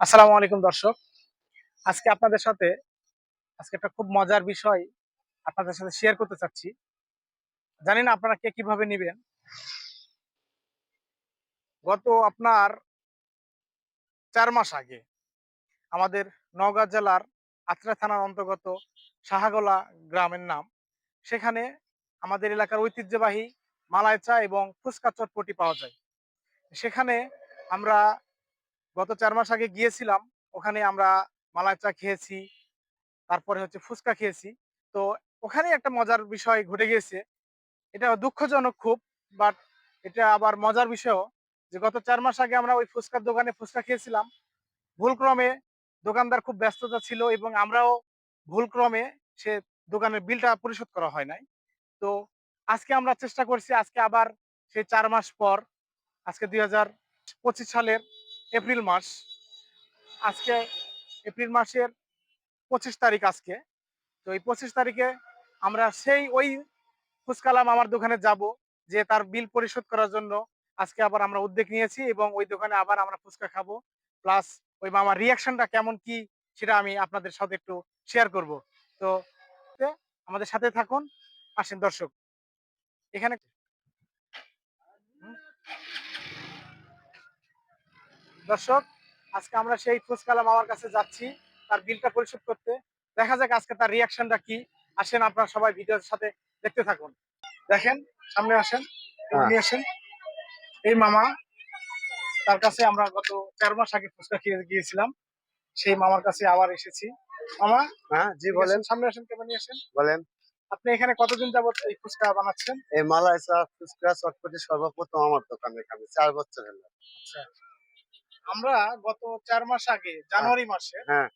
আসসালামু আলাইকুম দর্শক। আজকে আপনাদের সাথে, আজকে একটা খুব মজার বিষয় আপনাদের সাথে শেয়ার করতে চাচ্ছি। জানি না আপনারা কে কীভাবে নেবেন। গত আপনার চার মাস আগে আমাদের নওগাঁ জেলার আত্রা থানার অন্তর্গত সাহাগোলা গ্রামের নাম। সেখানে আমাদের এলাকার ঐতিহ্যবাহী মালাই চা এবং ফুচকা চটপটি পাওয়া যায়। সেখানে আমরা গত চার মাস আগে গিয়েছিলাম, ওখানে আমরা মালাই চা খেয়েছি, তারপরে হচ্ছে ফুচকা খেয়েছি। তো ওখানে একটা মজার বিষয় ঘটে গিয়েছে। এটা দুঃখজনক খুব বাট এটা আবার মজার বিষয়ও যে গত চার মাস আগে আমরা ওই ফুচকার দোকানে ফুচকা খেয়েছিলাম। ভুলক্রমে দোকানদার খুব ব্যস্ততা ছিল এবং আমরাও ভুলক্রমে সে দোকানের বিলটা পরিশোধ করা হয় নাই। তো আজকে আমরা চেষ্টা করছি, আজকে আবার সেই চার মাস পর, আজকে দুই হাজার পঁচিশ সালের এপ্রিল মাস। আজকে এপ্রিল মাসের পঁচিশ তারিখ আজকে। তো এই পঁচিশ তারিখে আমরা সেই ওই ফুচকালাম আমার দোকানে যাব, যে তার বিল পরিশোধ করার জন্য আজকে আবার আমরা উদ্যোগ নিয়েছি এবং ওই দোকানে আবার আমরা ফুচকা খাব। প্লাস ওই মামার রিয়াকশনটা কেমন কি সেটা আমি আপনাদের সাথে একটু শেয়ার করব। তো আমাদের সাথে থাকুন, আসেন দর্শক। এখানে দর্শক আজকে আমরা সেই ফুচকালা মামার কাছে যাচ্ছি তার বিলটা পরিশোধ করতে। দেখা যাক আজকে তার রিয়াকশনটা কি। আসেন আপনারা সবাই ভিডিওর সাথে দেখতে থাকুন। দেখেন সামনে আসেন এমনি আসেন। এই মামা তার কাছে আমরা গত চার মাস আগে ফুচকা খেয়ে গিয়েছিলাম। সেই মামার কাছে আবার এসেছি। মামা হ্যাঁ জি বলেন। সামনে আসেন কেমন আসেন? বলেন। আপনি এখানে কতদিন যাবত এই ফুচকা বানাচ্ছেন? এই মালাই চা ফুচকা চটপটি সর্বপ্রথম আমার দোকানে এখানে চার বছর হলো। আচ্ছা। আমরা গত চার মাস আগে জানুয়ারি মাসে হ্যাঁ।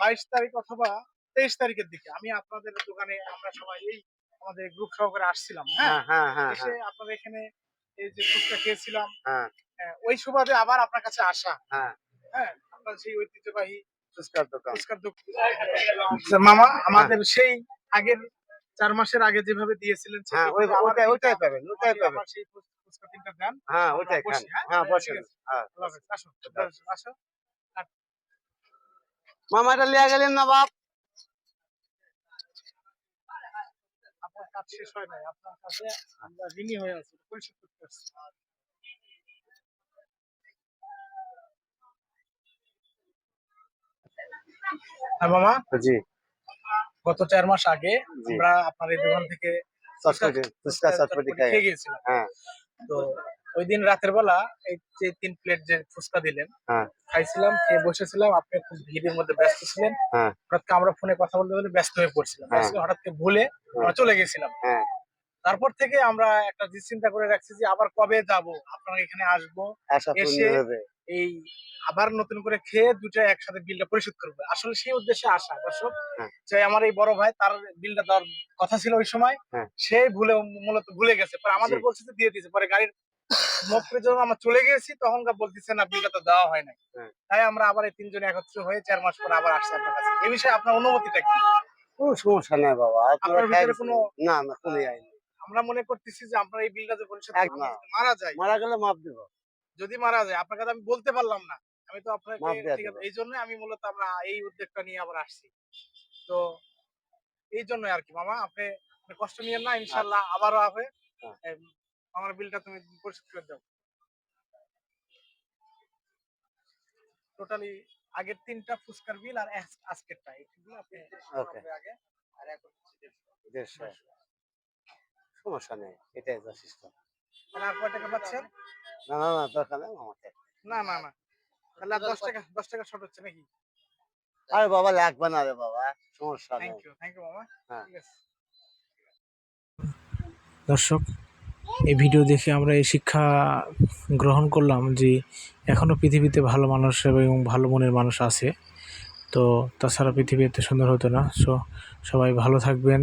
বাইশ তারিখ অথবা তেইশ তারিখের দিকে আমি আপনাদের দোকানে আমরা সবাই এই আমাদের গ্রুপ সহকারে আসছিলাম হ্যাঁ? হ্যাঁ হ্যাঁ হ্যাঁ এসে আপনাদের এখানে এই যে ফুচকা খেয়েছিলাম হ্যাঁ। হ্যাঁ, ওই সুবাদে আবার আপনার কাছে আসা হ্যাঁ। হ্যাঁ আপনার সেই ঐতিহ্যবাহী ফুচকার দোকান। ফুচকার দোকান। আচ্ছা, মামা আমাদের সেই আগের চার মাসের আগে যেভাবে দিয়েছিলেন হ্যাঁ ওইটাই পাবেন ওইটাই পাবেন। সেই ফুচকা তিনটা দেন। হ্যাঁ ওইটাই খান। হ্যাঁ? হ্যাঁ বসেন আছে। আল্লাহ হাফেজ, আসো, আসো। মামা এটা লিয়া গেলেন না বাপ? আপনার কাজ শেষ হয় নাই। আপনার কাছে আমরা ঋণী হয়ে আছি পরিশোধ করতে আসছি। হ্যাঁ মামা? জি। গত চার মাস আগে আমরা আপনার এই দোকান থেকে চটপটি ফুচকা চটপটি খেয়ে গিয়েছিলাম। হ্যাঁ। তো ওই দিন রাতের বেলা এই যে তিন প্লেট যে ফুচকা দিলেন হ্যাঁ। খাইছিলাম খেয়ে বসেছিলাম আপনি খুব ভিড়ের মধ্যে ব্যস্ত ছিলেন। হ্যাঁ। হঠাৎ আমরা ফোনে কথা বলতে বলে ব্যস্ত হয়ে পড়ছিলাম। হ্যাঁ। হঠাৎ করে ভুলে আমরা চলে গেছিলাম। তারপর থেকে আমরা একটা চিন্তা করে রাখছি যে আবার কবে যাব? আপনার এখানে আসব এসে- এই আবার নতুন করে খেয়ে দুটো একসাথে বিলটা পরিশোধ করব। আসলে সেই উদ্দেশ্যে আসা দর্শক। হ্যাঁ। যে আমার এই বড় ভাই তার বিলটা দেওয়ার কথা ছিল ওই সময়। হ্যাঁ। সে ভুলে মূলত ভুলে গেছে। পরে আমাদের। বলছে যে দিয়ে দিয়েছে। পরে গাড়ির মুখ যখন আমরা চলে গেছি তখন বলতেছে না বিলটা তো দেওয়া হয় নাই। হ্যাঁ। তাই আমরা আবার এই তিনজন একত্রিত হয়ে চার মাস পরে আবার আসছি আপনার কাছে। এই বিষয়ে আপনার অনুমতিটা কি? কোনো সমস্যা নাই বাবা। আপনার ভিতরে কোনো- না না কোনো আইনি আমরা মনে করতেছি যে আপনার এই বিলটা যে পরিশোধ মারা যায় মারা গেলে মাপ দিব। যদি মারা যায় আপনার কাছে আমি বলতে পারলাম না। আমি তো আপনাকে এই জন্য আমি মূলত আমরা এই উদ্যোগটা নিয়ে আবার আসছি। তো এই জন্য আর কি মামা আপনি কষ্ট নিয়েন না ইনশাল্লাহ আবারও হবে। হ্যাঁ। আমার বিলটা তুমি পরিশোধ করে দাও। টোটালি আগের তিনটা ফুচকার বিল আর আজ- আজকেরটা। এইগুলো আপনি আগে আর এখন দেড়শো। সমস্যা নেই এটাই যথেষ্ট তাহলে আর কয় টাকা পাচ্ছেন? না না না দরকার নেই আমাকে। না না না। তাহলে আর দশ টাকা দশ টাকা শর্ট হচ্ছে নাকি? আরে বাবা লাগবে না রে বাবা সমস্যা নেই। থ্যাংক ইউ থ্যাংক ইউ মামা হ্যাঁ। ঠিক আছে। দর্শক এই ভিডিও দেখে আমরা এই শিক্ষা গ্রহণ করলাম যে এখনও পৃথিবীতে ভালো মানুষ এবং ভালো মনের মানুষ আছে। তো তাছাড়া পৃথিবী এত সুন্দর হতো না। সো সবাই ভালো থাকবেন।